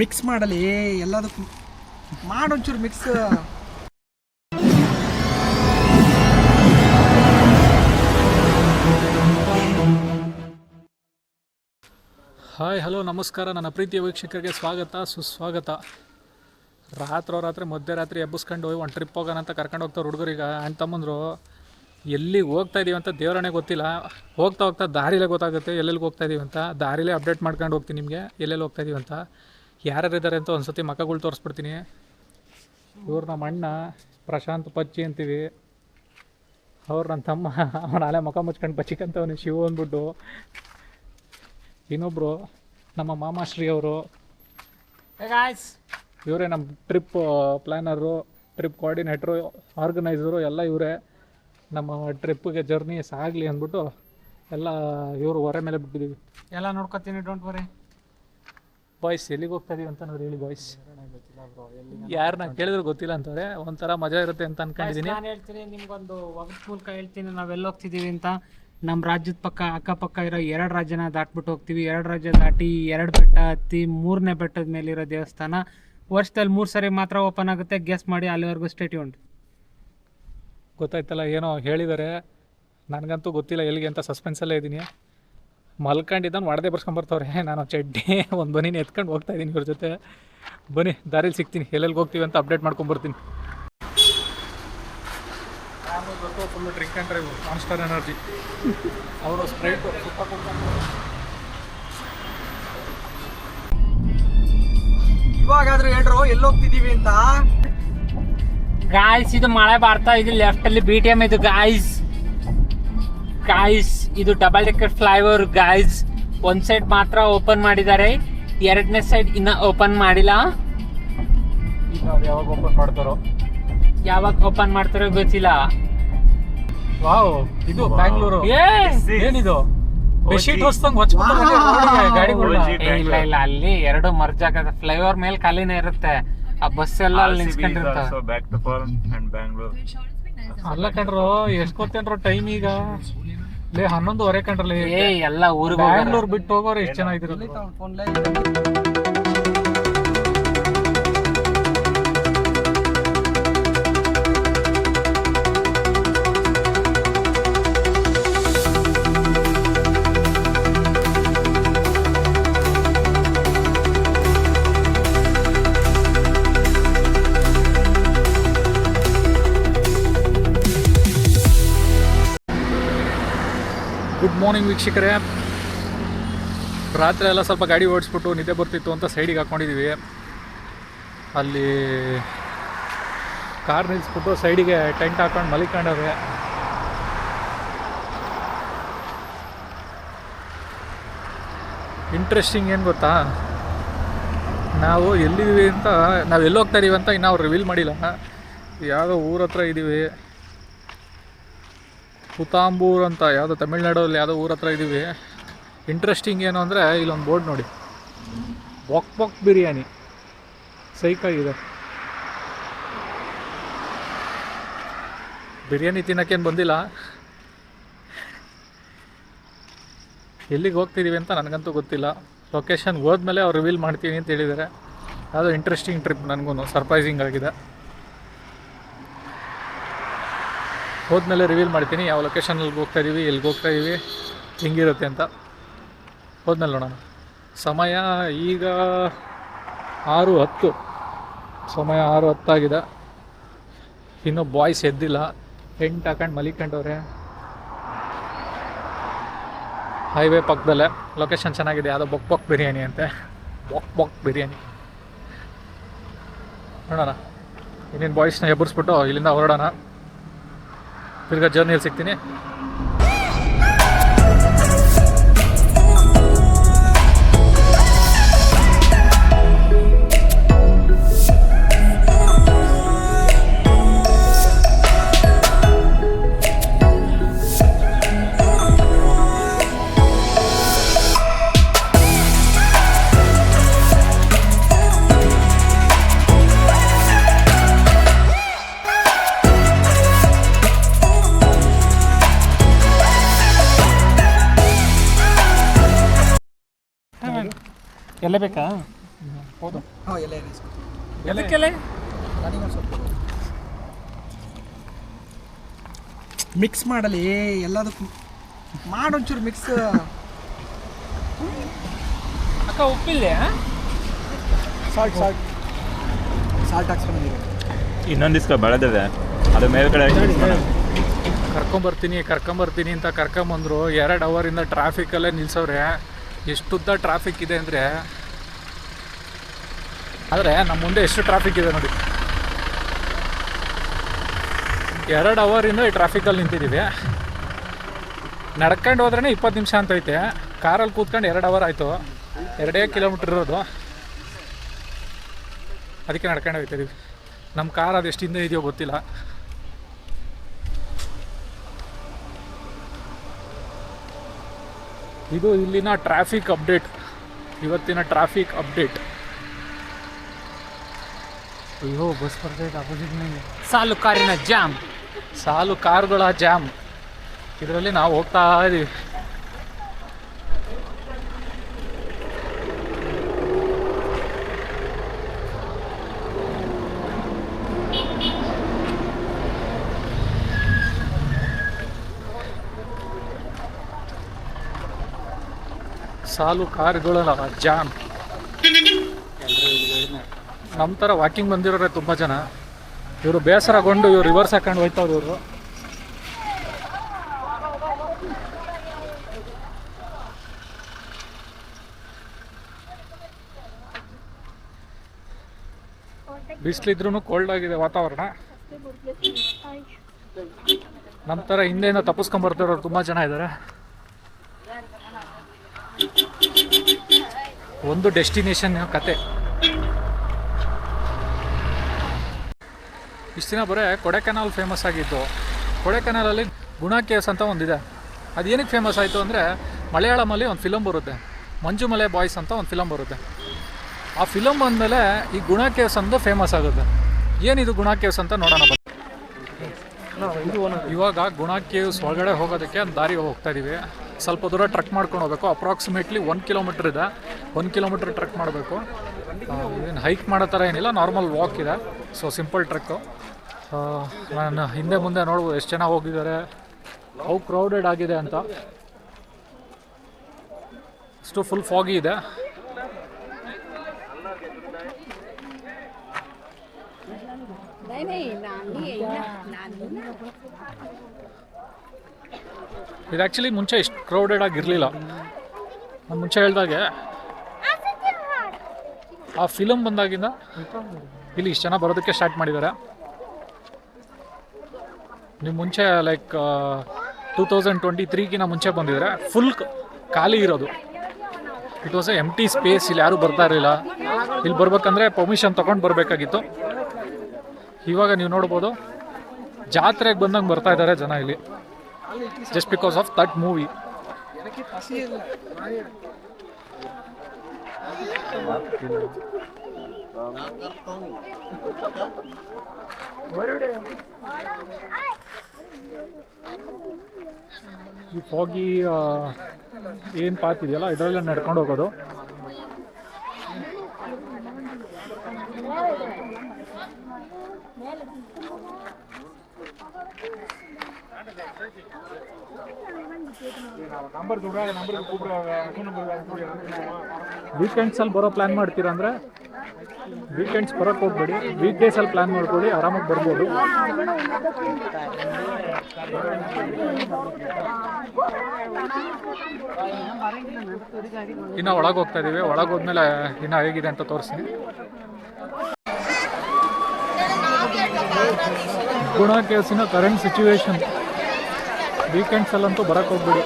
Mix ಮಾಡಲಿ ಎಲ್ಲದಕ್ಕೂ. ಮಾಡೊಂಚೂರು ಮಿಕ್ಸ್ ಹಾಯ್ ಹಲೋ ನಮಸ್ಕಾರ. ನನ್ನ ಪ್ರೀತಿಯ ವೀಕ್ಷಕರಿಗೆ ಸ್ವಾಗತ, ಸುಸ್ವಾಗತ. ರಾತ್ರೋ ರಾತ್ರಿ ಮಧ್ಯರಾತ್ರಿ ಎಬ್ಬಿಸ್ಕೊಂಡು ಒಂದು ಟ್ರಿಪ್ ಹೋಗೋಣ ಅಂತ ಕರ್ಕೊಂಡು ಹೋಗ್ತಾರೆ ಹುಡುಗರಿಗೆ ಆ್ಯಂಡ್ ತಮ್ಮಂದರು ಎಲ್ಲಿಗೆ ಹೋಗ್ತಾ ಇದೀವಿ ಅಂತ ದೇವರಣೆ ಗೊತ್ತಿಲ್ಲ. ಹೋಗ್ತಾ ಹೋಗ್ತಾ ದಾರಿಲೇ ಗೊತ್ತಾಗುತ್ತೆ ಎಲ್ಲೆಲ್ಲಿ ಹೋಗ್ತಾ ಇದೀವಿ ಅಂತ. ದಾರಿಲೇ ಅಪ್ಡೇಟ್ ಮಾಡ್ಕೊಂಡು ಹೋಗ್ತೀನಿ ನಿಮಗೆ, ಎಲ್ಲೆಲ್ಲಿ ಹೋಗ್ತಾ ಇದೀವಿ ಅಂತ. ಯಾರ್ಯಾರು ಇದ್ದಾರೆ ಅಂತ ಒಂದು ಸತಿ ಮಕ್ಕಗಳು ತೋರಿಸ್ಬಿಡ್ತೀನಿ. ಇವ್ರು ನಮ್ಮ ಅಣ್ಣ ಪ್ರಶಾಂತ್ ಪಚ್ಚಿ ಅಂತೀವಿ. ಅವ್ರು ನನ್ನ ತಮ್ಮ ಅವನ ಅಲೆ ಮುಖ ಮುಚ್ಕೊಂಡು ಬಚ್ಚಿಕಂತವನು ಶಿವ ಅಂದ್ಬಿಟ್ಟು. ಇನ್ನೊಬ್ಬರು ನಮ್ಮ ಮಾಮಾಶ್ರೀ ಅವರು. ಇವರೇ ನಮ್ಮ trip planner trip coordinator organiser ಎಲ್ಲ ಇವರೇ. ನಮ್ಮ ಟ್ರಿಪ್ಗೆ ಜರ್ನಿ ಸಾಗಲಿ ಅಂದ್ಬಿಟ್ಟು ಎಲ್ಲ ಇವರು ಹೊರೆ ಮೇಲೆ ಬಿಟ್ಟಿದ್ದೀವಿ ಎಲ್ಲ ನೋಡ್ಕೊತೀನಿ ಡೋಂಟ್ ವರಿ ಬಾಯ್ಸ್ ಎಲ್ಲಿಗೆ ಹೋಗ್ತಾ ಇದೀವಿ ಅಂತ ನೋಡಿ ಹೇಳಿ ಬಾಯ್ಸ್. ಯಾರನ್ನ ಕೇಳಿದ್ರು ಗೊತ್ತಿಲ್ಲ ಅಂತಾರೆ ಒಂಥರ ಮಜಾ ಇರುತ್ತೆ ಅಂತ ಅನ್ಕೊಂಡಿದ್ದೀನಿ ನಾನು ಹೇಳ್ತೀನಿ ನಿಮ್ಗೊಂದು ಒಗಟ್ ಮೂಲಕ ಹೇಳ್ತೀನಿ ನಾವೆಲ್ಲ ಹೋಗ್ತಿದೀವಿ ಅಂತ. ನಮ್ಮ ರಾಜ್ಯದ ಪಕ್ಕ ಅಕ್ಕಪಕ್ಕ ಇರೋ ಎರಡು ರಾಜ್ಯನ ದಾಟ್ಬಿಟ್ಟು ಹೋಗ್ತೀವಿ. ಎರಡು ರಾಜ್ಯ ದಾಟಿ ಎರಡು ಬೆಟ್ಟ ಹತ್ತಿ ಮೂರನೇ ಬೆಟ್ಟದ ಮೇಲಿರೋ ದೇವಸ್ಥಾನ. ವರ್ಷದಲ್ಲಿ ಮೂರು ಸರಿ ಮಾತ್ರ ಓಪನ್ ಆಗುತ್ತೆ. ಗೆಸ್ ಮಾಡಿ ಅಲ್ಲಿವರೆಗೂ ಸ್ಟೇಟ್ ಉಂಟು ಗೊತ್ತಾಯ್ತಲ್ಲ ಏನೋ ಹೇಳಿದ್ದಾರೆ ನನಗಂತೂ ಗೊತ್ತಿಲ್ಲ ಎಲ್ಲಿಗೆ ಅಂತ ಸಸ್ಪೆನ್ಸಲ್ಲೇ ಇದ್ದೀನಿ ಮಲ್ಕೊಂಡಿದ್ದಾನೆ ಒಡದೆ ಬರ್ಸ್ಕೊಂಬರ್ತವ್ರೆ ನಾನು ಚಡ್ಡಿ ಒಂದು ಬನೀನಿ ಎತ್ಕೊಂಡು ಹೋಗ್ತಾ ಇದ್ದೀನಿ ಇವ್ರ ಜೊತೆ. ಬನ್ನಿ ದಾರಿಲಿ ಸಿಗ್ತೀನಿ ಎಲ್ಲೆಲ್ಲಿ ಹೋಗ್ತೀವಿ ಅಂತ update ಮಾಡ್ಕೊಂಬರ್ತೀನಿ. Full drink and drive Monster Energy ಅವರು ಸ್ಪ್ರೈಟ್ ಇವಾಗಾದ್ರೂ ಹೇಳ್ರು ಎಲ್ಲಿ ಹೋಗ್ತಿದೀವಿ ಅಂತ? ಗಾಯ್ಸ್ ಇದು ಮಳೆ ಬರ್ತಾ ಇದೆ ಲೆಫ್ಟ್ ಅಲ್ಲಿ ಬಿ ಟಿ ಎಂ ಇದು ಗಾಯ್ಸ್ ಗಾಯ್ಸ್ ಇದು ಡಬಲ್ ಡೆಕ್ಕರ್ ಫ್ಲೈಓವರ್ ಗಾಯ್ಸ್ ಒಂದ್ ಸೈಡ್ ಮಾತ್ರ ಓಪನ್ ಮಾಡಿದ್ದಾರೆ. ಎರಡನೇ ಸೈಡ್ ಇನ್ನ ಓಪನ್ ಮಾಡಿಲ್ಲ. ಯಾವಾಗ ಓಪನ್ ಮಾಡ್ತಾರೋ? ಯಾವಾಗ ಓಪನ್ ಮಾಡ್ತಾರೋ ಗೊತ್ತಿಲ್ಲ. ವಾವ್ ಇದು ಬ್ಯಾಂಗ್ಳೂರು ಏನಿದು? ಬೆಡ್ಶೀಟ್ ಹೊಸ್ತಂಗ್ ಗಾಡಿಗಳು ಏ, ಇಲ್ಲ ಇಲ್ಲ ಅಲ್ಲಿ ಎರಡು ಮರ್ಜ್ ಆಗತ್ತೆ. ಫ್ಲೈಓವರ್ ಮೇಲೆ ಖಾಲಿನೇ ಇರುತ್ತೆ. ಆ ಬಸ್ ಎಲ್ಲ ಅಲ್ಲಿ ನಿಂತ್ಕೊಂಡಿರುತ್ತೆ. ಅಲ್ಲ ಕಣ್ರು ಎಷ್ಟ್ ಗೊತ್ತೇನ್ರೋ ಟೈಮ್ ಈಗ? ಲೇ ಹನ್ನೊಂದುವರೆ ಕಂಡ್ರಲ್ಲಿ ಏ ಎಲ್ಲ ಊರಿಗೆ ಬ್ಯಾಂಗ್ಳೂರ್ ಬಿಟ್ಟು ಹೋಗೋರು ಎಷ್ಟು ಜನ ಮಾರ್ನಿಂಗ್ ವೀಕ್ಷಕರೇ. ರಾತ್ರಿ ಎಲ್ಲ ಸ್ವಲ್ಪ ಗಾಡಿ ಓಡಿಸ್ಬಿಟ್ಟು ನಿದ್ದೆ ಬರ್ತಿತ್ತು ಅಂತ ಸೈಡಿಗೆ ಹಾಕ್ಕೊಂಡಿದ್ದೀವಿ ಅಲ್ಲಿ ಕಾರ್ ನಿಲ್ಲಿಸ್ಬಿಟ್ಟು ಸೈಡಿಗೆ ಟೆಂಟ್ ಹಾಕೊಂಡು ಮಲಿಕೊಂಡವ್ರೆ. ಇಂಟ್ರೆಸ್ಟಿಂಗ್ ಏನು ಗೊತ್ತಾ? ನಾವು ಎಲ್ಲಿದ್ದೀವಿ ಅಂತ, ನಾವು ಎಲ್ಲೋಗ್ತಾ ಇದೀವಿ ಅಂತ ಇನ್ನು ಅವ್ರು ರಿವೀಲ್ ಮಾಡಿಲ್ಲ. ಯಾವುದೋ ಊರ ಹತ್ರ ಇದ್ದೀವಿ ಕುತಾಂಬೂರ್ ಅಂತ ಯಾವುದೋ ತಮಿಳ್ನಾಡಲ್ಲಿ ಯಾವುದೋ ಊರ ಹತ್ರ ಇದ್ದೀವಿ ಇಂಟ್ರೆಸ್ಟಿಂಗ್ ಏನು ಅಂದರೆ ಇಲ್ಲೊಂದು ಬೋರ್ಡ್ ನೋಡಿ. ಬಾಕ್ ಬಾಕ್ ಬಿರಿಯಾನಿ. ಸೈಕಾಗಿದೆ ಬಿರಿಯಾನಿ ತಿನ್ನೋಕ್ಕೇನು ಬಂದಿಲ್ಲ. ಎಲ್ಲಿಗೆ ಹೋಗ್ತಿದ್ದೀವಿ ಅಂತ ನನಗಂತೂ ಗೊತ್ತಿಲ್ಲ. ಲೊಕೇಶನ್ ಹೋದ್ಮೇಲೆ ಅವ್ರು ರಿವೀಲ್ ಮಾಡ್ತೀನಿ ಅಂತ ಹೇಳಿದ್ದಾರೆ ಯಾವುದೋ ಇಂಟ್ರೆಸ್ಟಿಂಗ್ ಟ್ರಿಪ್ ನನಗೂ ಸರ್ಪ್ರೈಸಿಂಗ್ ಆಗಿದೆ. ಹೋದ್ಮೇಲೆ ರಿವೀಲ್ ಮಾಡ್ತೀನಿ. ಯಾವ ಲೊಕೇಶನಲ್ಲಿ ಹೋಗ್ತಾ ಇದೀವಿ, ಎಲ್ಲಿಗೆ ಹೋಗ್ತಾ ಇದೀವಿ, ಹೆಂಗಿರುತ್ತೆ ಅಂತ. ಹೋದ್ಮೇಲೆ ನೋಡೋಣ. ಸಮಯ ಈಗ ಆರು ಹತ್ತು. ಸಮಯ ಆರು ಹತ್ತಾಗಿದೆ ಇನ್ನೂ ಬಾಯ್ಸ್ ಎದ್ದಿಲ್ಲ. ಟೆಂಟ್ ಹಾಕೊಂಡು ಮಲಿಕೊಂಡವ್ರೆ ಹೈವೇ ಪಕ್ಕದಲ್ಲೇ. ಲೊಕೇಶನ್ ಚೆನ್ನಾಗಿದೆ. ಯಾವುದೋ ಬೊಕ್ ಬೊಕ್ ಬಿರಿಯಾನಿ ಅಂತೆ. ಬೊಕ್ ಬೊಕ್ ಬಿರಿಯಾನಿ. ನೋಡೋಣ. ಇನ್ನೇನು ಬಾಯ್ಸ್ನ ಎಬ್ಬರಿಸ್ಬಿಟ್ಟು ಇಲ್ಲಿಂದ ಹೊರಡೋಣ. ತಿರ್ಗಾ ಜರ್ನಿಯಲ್ಲಿ ಸಿಗ್ತೀನಿ ಎಲ್ಲ ಬೇಕಾ? ಹೌದು. ಹಾಂ ಎಲೆ ಎಲೆ ಎದಕ್ಕೆಲೆ ಮಿಕ್ಸ್ ಮಾಡಲಿ ಎಲ್ಲದಕ್ಕೂ. ಮಾಡೊಂಚೂರು ಮಿಕ್ಸ್ ಅಕ್ಕ ಉಪ್ಪಿಲ್ಲ ಸಾಲ್ಟ್ ಸಾಲ್ಟ್ ಸಾಲ್ಟ್ ಹಾಕ್ಸ್ಕೊಂಡಿದ್ದೀವಿ ಇನ್ನೊಂದು ಇಸ್ಕೊ ಬೆಳೆದಿದೆ. ಅದು ಮೇಲ್ಗಡೆ. ಕರ್ಕೊಂಬರ್ತೀನಿ ಕರ್ಕೊಂಬರ್ತೀನಿ ಅಂತ ಕರ್ಕೊಂಬಂದ್ರು ಎರಡು ಅವರಿಂದ ಟ್ರಾಫಿಕಲ್ಲೇ ನಿಲ್ಸವ್ರೆ. ಎಷ್ಟುದ್ದ ಟ್ರಾಫಿಕ್ ಇದೆ ಅಂದರೆ, ಆದರೆ ನಮ್ಮ ಮುಂದೆ ಎಷ್ಟು ಟ್ರಾಫಿಕ್ ಇದೆ ನೋಡಿ. ಎರಡು ಅವರಿಂದ ಈ ಟ್ರಾಫಿಕಲ್ಲಿ ನಿಂತಿದ್ದೀವಿ ನಡ್ಕೊಂಡು ಹೋದ್ರೇ ಇಪ್ಪತ್ತು ನಿಮಿಷ ಅಂತ ಐತೆ. ಕಾರಲ್ಲಿ ಕೂತ್ಕೊಂಡು ಎರಡು ಅವರ್ ಆಯಿತು. ಎರಡೇ ಕಿಲೋಮೀಟ್ರ್ ಇರೋದು. ಅದಕ್ಕೆ ನಡ್ಕೊಂಡು ಹೋಗ್ತಿದ್ದೀವಿ ನಮ್ಮ ಕಾರ್ ಅದು ಎಷ್ಟು ಹಿಂದೆ ಇದೆಯೋ ಗೊತ್ತಿಲ್ಲ. ಇದು ಇಲ್ಲಿನ ಟ್ರಾಫಿಕ್ ಅಪ್ಡೇಟ್ ಇವತ್ತಿನ ಟ್ರಾಫಿಕ್ ಅಪ್ಡೇಟ್ ಅಯ್ಯೋ ಬಸ್ ಬರ್ತೈತೆ ಅಪೋಸಿಟ್ನಾಗೆ ಸಾಲು ಕಾರಿನ ಜಾಮ್ ಸಾಲು ಕಾರುಗಳ ಜಾಮ್ ಇದರಲ್ಲಿ ನಾವು ಹೋಗ್ತಾ ಇದ್ದೀವಿ ಸಾಲು ಕಾರ್ಗಳಲ್ಲ ಜಾಮ್. ನಮ್ಮ ಥರ ವಾಕಿಂಗ್ ಬಂದಿರೋರೆ ತುಂಬ ಜನ. ಇವರು ಬೇಸರಗೊಂಡು ಇವರು ರಿವರ್ಸ್ ಹಾಕೊಂಡು ಹೋಯ್ತವ್ರು ಇವರು. ಬಿಸಿಲಿದ್ರೂ ಕೋಲ್ಡ್ ಆಗಿದೆ ವಾತಾವರಣ. ನಮ್ಮ ಥರ ಹಿಂದೆಯಿಂದ ತಪ್ಪಿಸ್ಕೊಂಬರ್ತಿರೋರು ತುಂಬ ಜನ ಇದ್ದಾರೆ ಒಂದು ಡೆಸ್ಟಿನೇಷನ್ ಕತೆ. ಇಷ್ಟು ದಿನ ಬರೀ ಕೊಡೆಕೆನಾಲ್ ಫೇಮಸ್ ಆಗಿತ್ತು ಕೊಡೆಕೆನಾಲಲ್ಲಿ ಗುಣ ಕೇವ್ಸ್ ಅಂತ ಒಂದಿದೆ. ಅದು ಏನಕ್ಕೆ ಫೇಮಸ್ ಆಯಿತು ಅಂದರೆ ಮಲಯಾಳಮಲ್ಲಿ ಒಂದು ಫಿಲಮ್ ಬರುತ್ತೆ. ಮಂಜುಮಲೆ ಬಾಯ್ಸ್ ಅಂತ ಒಂದು ಫಿಲಮ್ ಬರುತ್ತೆ. ಆ ಫಿಲಮ್ ಬಂದಮೇಲೆ ಈ ಗುಣ ಕೇವ್ಸ್ ಅಂದು ಫೇಮಸ್ ಆಗುತ್ತೆ. ಏನಿದು ಗುಣ ಕೇವ್ಸ್ ಅಂತ ನೋಡೋಣ ಬನ್ನಿ. ಇವಾಗ ಗುಣ ಕೇವ್ಸ್ ಒಳಗಡೆ ಹೋಗೋದಕ್ಕೆ ಒಂದು ದಾರಿ ಹೋಗ್ತಾ ಇದೀವಿ. ಸ್ವಲ್ಪ ದೂರ ಟ್ರಕ್ ಮಾಡ್ಕೊಂಡು ಹೋಗಬೇಕು. ಅಪ್ರಾಕ್ಸಿಮೇಟ್ಲಿ ಒನ್ ಕಿಲೋಮೀಟ್ರ್ ಇದೆ. ಒನ್ ಕಿಲೋಮೀಟ್ರ್ ಟ್ರಕ್ ಮಾಡಬೇಕು. ಏನು ಹೈಕ್ ಮಾಡೋ ಥರ ಏನಿಲ್ಲ ನಾರ್ಮಲ್ ವಾಕ್ ಇದೆ. ಸೊ ಸಿಂಪಲ್ ಟ್ರಕ್ಕು ನಾನು ಹಿಂದೆ ಮುಂದೆ ನೋಡ್ಬೋದು ಎಷ್ಟು ಜನ ಹೋಗಿದ್ದಾರೆ. ಹೌ ಕ್ರೌಡೆಡ್ ಆಗಿದೆ ಅಂತ. ಅಷ್ಟು ಫುಲ್ ಫಾಗಿ ಇದೆ. ಇದು ಆ್ಯಕ್ಚುಲಿ ಮುಂಚೆ ಇಷ್ಟು ಕ್ರೌಡೆಡ್ ಆಗಿರಲಿಲ್ಲ. ನಾನು ಮುಂಚೆ ಹೇಳ್ದಾಗೆ ಆ ಫಿಲಮ್ ಬಂದಾಗಿಂದ ಇಲ್ಲಿ ಇಷ್ಟು ಜನ ಬರೋದಕ್ಕೆ ಸ್ಟಾರ್ಟ್ ಮಾಡಿದ್ದಾರೆ. ನೀವು ಮುಂಚೆ ಲೈಕ್ ಟೂ ತೌಸಂಡ್ ಟ್ವೆಂಟಿ ತ್ರೀಗಿನ ಮುಂಚೆ ಬಂದಿದ್ದಾರೆ ಫುಲ್ ಖಾಲಿ ಇರೋದು. It was empty space ಇಲ್ಲಿ ಯಾರೂ ಬರ್ತಾ ಇರಲಿಲ್ಲ. ಇಲ್ಲಿ ಬರ್ಬೇಕಂದ್ರೆ ಪರ್ಮಿಷನ್ ತೊಗೊಂಡು ಬರಬೇಕಾಗಿತ್ತು. ಇವಾಗ ನೀವು ನೋಡ್ಬೋದು, ಜಾತ್ರೆಗೆ ಬಂದಂಗೆ ಬರ್ತಾ ಇದ್ದಾರೆ ಜನ ಇಲ್ಲಿ. Just because of that movie ಈ ಫಾಗಿ ಏನು ಪಾತ್ ಇದೆಯಲ್ಲ? ಇದರಲ್ಲೇ ನಡ್ಕೊಂಡು ಹೋಗೋದು. ವೀಕೆಂಡ್ಸಲ್ಲಿ ಬರೋ ಪ್ಲ್ಯಾನ್ ಮಾಡ್ತೀರಾ ಅಂದರೆ? ವೀಕೆಂಡ್ಸ್ ಬರೋಕ್ಕೆ ಹೋಗ್ಬೇಡಿ. ವೀಕ್ ಡೇಸಲ್ಲಿ ಪ್ಲ್ಯಾನ್ ಮಾಡ್ಕೊಳ್ಳಿ, ಆರಾಮಾಗಿ ಬರ್ಬೋದು. ಇನ್ನು ಒಳಗೆ ಹೋಗ್ತಾ ಇದ್ದೀವಿ ಒಳಗೆ ಹೋದ್ಮೇಲೆ ಇನ್ನು ಹೇಗಿದೆ ಅಂತ ತೋರಿಸ್ತೀನಿ. ಗುಣ ಕೇಸಿನ ಕರೆಂಟ್ ಸಿಚುವೇಶನ್ ವೀಕೆಂಡ್ಸಲ್ಲಂತೂ ಬರೋಕ್ಕೆ ಹೋಗ್ಬೇಡಿ.